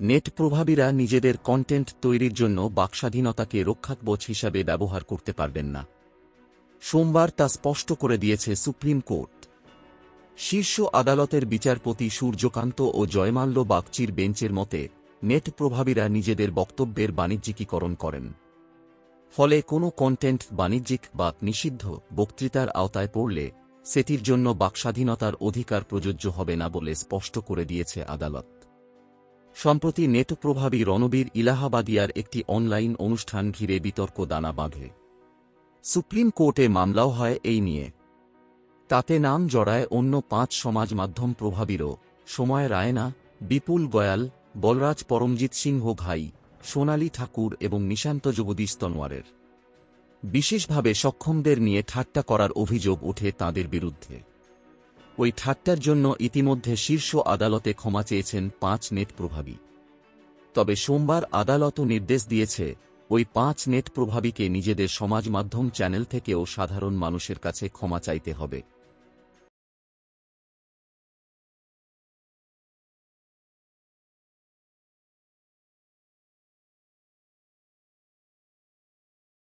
Net প্রভাবীরা নিজেদের content তৈরির জন্য বাকস্বাধীনতাকে রক্ষাকবচ হিসাবে ব্যবহার করতে পারবেন না। সোমবার তা স্পষ্ট করে দিয়েছে সুপ্রিম কোর্ট। শীর্ষ আদালতের বিচারপতি সূর্যকান্ত ও জয়মাল্য বাগচির বেঞ্চের মতে নেট প্রভাবীরা নিজেদের বক্তব্যের বাণিজ্যিকীকরণ করেন। ফলে কোনো কন্টেন্ট বাণিজ্যিক বা নিষিদ্ধ বক্তৃতার আওতায় পড়লে সেটির জন্য বাকস্বাধীনতার অধিকার প্রযোজ্য হবে না বলে স্পষ্ট করে দিয়েছে আদালত। সম্প্রতি নেতপ্রভাবী রণবীর ইলাহাবাদিয়ার একটি অনলাইন অনুষ্ঠান ঘিরে বিতর্ক দানা বাঁধে। সুপ্রিম কোর্টে মামলাও হয় এই নিয়ে। তাতে নাম জড়ায় অন্য পাঁচ সমাজ মাধ্যম প্রভাবীরও। সময় রায়না, বিপুল গয়াল, বলরাজ পরমজিৎ সিংহ ঘাই সোনালী ঠাকুর এবং নিশান্ত জগদীশ তনোয়ারের। বিশেষভাবে সক্ষমদের নিয়ে ঠাট্টা করার অভিযোগ ওঠে তাঁদের বিরুদ্ধে। ওই ঠাট্টার জন্য ইতিমধ্যে শীর্ষ আদালতে ক্ষমা চেয়েছেন পাঁচ নেট প্রভাবী তবে সোমবার আদালতও নির্দেশ দিয়েছে, ওই পাঁচ নেট প্রভাবীকে নিজেদের সমাজ মাধ্যম চ্যানেল থেকেও সাধারণ মানুষের কাছে ক্ষমা চাইতে হবে।